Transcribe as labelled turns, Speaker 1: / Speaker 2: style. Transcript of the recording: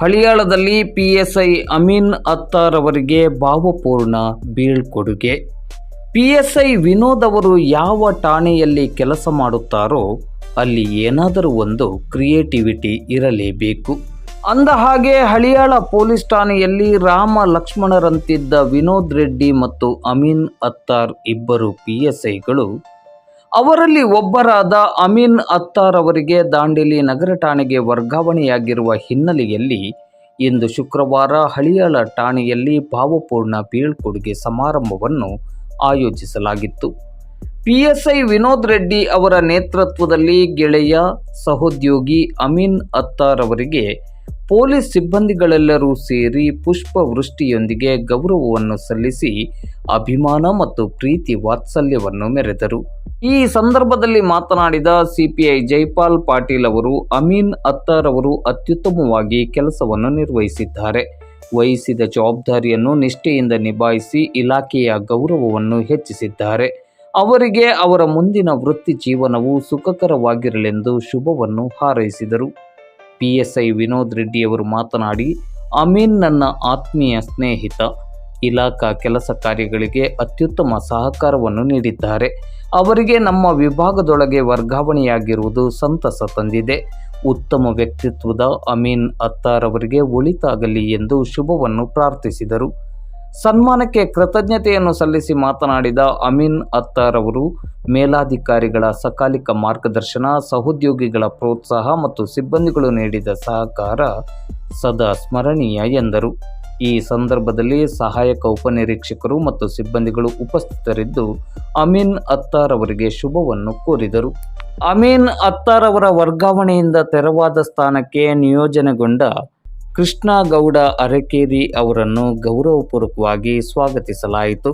Speaker 1: ಹಳಿಯಾಳದಲ್ಲಿ PSI Amin Attar ಅವರಿಗೆ ಭಾವಪೂರ್ಣ ಬೀಳ್ಕೊಡುಗೆ ಪಿಎಸ್ಐ ವಿನೋದ್ ಅವರು ಯಾವ ಠಾಣೆಯಲ್ಲಿ ಕೆಲಸ ಮಾಡುತ್ತಾರೋ ಅಲ್ಲಿ ಏನಾದರೂ ಒಂದು ಕ್ರಿಯೇಟಿವಿಟಿ ಇರಲೇಬೇಕು. ಅಂದ ಹಾಗೆ ಹಳಿಯಾಳ ಪೊಲೀಸ್ ಠಾಣೆಯಲ್ಲಿ ರಾಮ ಲಕ್ಷ್ಮಣರಂತಿದ್ದ ವಿನೋದ್ ರೆಡ್ಡಿ ಮತ್ತು ಅಮೀನ್ ಅತ್ತಾರ್ ಇಬ್ಬರು ಪಿಎಸ್ಐಗಳು ಅವರಲ್ಲಿ ಒಬ್ಬರಾದ ಅಮೀನ್ ಅತ್ತಾರ್ ಅವರಿಗೆ ದಾಂಡೇಲಿ ನಗರ ಠಾಣೆಗೆ ವರ್ಗಾವಣೆಯಾಗಿರುವ ಹಿನ್ನೆಲೆಯಲ್ಲಿ ಇಂದು ಶುಕ್ರವಾರ ಹಳಿಯಾಳ ಠಾಣೆಯಲ್ಲಿ ಭಾವಪೂರ್ಣ ಬೀಳ್ಕೊಡುಗೆ ಸಮಾರಂಭವನ್ನು ಆಯೋಜಿಸಲಾಗಿತ್ತು. ಪಿಎಸ್ಐ ವಿನೋದ್ ರೆಡ್ಡಿ ಅವರ ನೇತೃತ್ವದಲ್ಲಿ ಗೆಳೆಯ ಸಹೋದ್ಯೋಗಿ ಅಮೀನ್ ಅತ್ತಾರ್ ಅವರಿಗೆ ಪೊಲೀಸ್ ಸಿಬ್ಬಂದಿಗಳೆಲ್ಲರೂ ಸೇರಿ ಪುಷ್ಪವೃಷ್ಟಿಯೊಂದಿಗೆ ಗೌರವವನ್ನು ಸಲ್ಲಿಸಿ ಅಭಿಮಾನ ಮತ್ತು ಪ್ರೀತಿ ವಾತ್ಸಲ್ಯವನ್ನು ಮೆರೆದರು. ಈ ಸಂದರ್ಭದಲ್ಲಿ ಮಾತನಾಡಿದ ಸಿಪಿಐ ಜೈಪಾಲ್ ಪಾಟೀಲ್ ಅವರು, ಅಮೀನ್ ಅತ್ತಾರ್ ಅವರು ಅತ್ಯುತ್ತಮವಾಗಿ ಕೆಲಸವನ್ನು ನಿರ್ವಹಿಸಿದ್ದಾರೆ. ವಹಿಸಿದ ಜವಾಬ್ದಾರಿಯನ್ನು ನಿಷ್ಠೆಯಿಂದ ನಿಭಾಯಿಸಿ ಇಲಾಖೆಯ ಗೌರವವನ್ನು ಹೆಚ್ಚಿಸಿದ್ದಾರೆ. ಅವರಿಗೆ ಅವರ ಮುಂದಿನ ವೃತ್ತಿ ಜೀವನವು ಸುಖಕರವಾಗಿರಲೆಂದು ಶುಭವನ್ನು ಹಾರೈಸಿದರು. ಪಿಎಸ್ಐ ವಿನೋದ್ ರೆಡ್ಡಿಯವರು ಮಾತನಾಡಿ, ಅಮೀನ್ ನನ್ನ ಆತ್ಮೀಯ ಸ್ನೇಹಿತ. ಇಲಾಖಾ ಕೆಲಸ ಕಾರ್ಯಗಳಿಗೆ ಅತ್ಯುತ್ತಮ ಸಹಕಾರವನ್ನು ನೀಡಿದ್ದಾರೆ. ಅವರಿಗೆ ನಮ್ಮ ವಿಭಾಗದೊಳಗೆ ವರ್ಗಾವಣೆಯಾಗಿರುವುದು ಸಂತಸ ತಂದಿದೆ. ಉತ್ತಮ ವ್ಯಕ್ತಿತ್ವದ ಅಮೀನ್ ಅತ್ತಾರ್ ಅವರಿಗೆ ಒಳಿತಾಗಲಿ ಎಂದು ಶುಭವನ್ನು ಪ್ರಾರ್ಥಿಸಿದರು. ಸನ್ಮಾನಕ್ಕೆ ಕೃತಜ್ಞತೆಯನ್ನು ಸಲ್ಲಿಸಿ ಮಾತನಾಡಿದ ಅಮೀನ್ ಅತ್ತಾರ್ ಅವರು, ಮೇಲಾಧಿಕಾರಿಗಳ ಸಕಾಲಿಕ ಮಾರ್ಗದರ್ಶನ, ಸಹೋದ್ಯೋಗಿಗಳ ಪ್ರೋತ್ಸಾಹ ಮತ್ತು ಸಿಬ್ಬಂದಿಗಳು ನೀಡಿದ ಸಹಕಾರ ಸದಾ ಸ್ಮರಣೀಯ ಎಂದರು. ಈ ಸಂದರ್ಭದಲ್ಲಿ ಸಹಾಯಕ ಉಪನಿರೀಕ್ಷಕರು ಮತ್ತು ಸಿಬ್ಬಂದಿಗಳು ಉಪಸ್ಥಿತರಿದ್ದು ಅಮೀನ್ ಅತ್ತಾರ್ ಅವರಿಗೆ ಶುಭವನ್ನು ಕೋರಿದರು. ಅಮೀನ್ ಅತ್ತಾರ್ ಅವರ ವರ್ಗಾವಣೆಯಿಂದ ತೆರವಾದ ಸ್ಥಾನಕ್ಕೆ ನಿಯೋಜನೆಗೊಂಡ ಕೃಷ್ಣಗೌಡ ಅರಕೇರಿ ಅವರನ್ನು ಗೌರವಪೂರ್ವಕವಾಗಿ ಸ್ವಾಗತಿಸಲಾಯಿತು.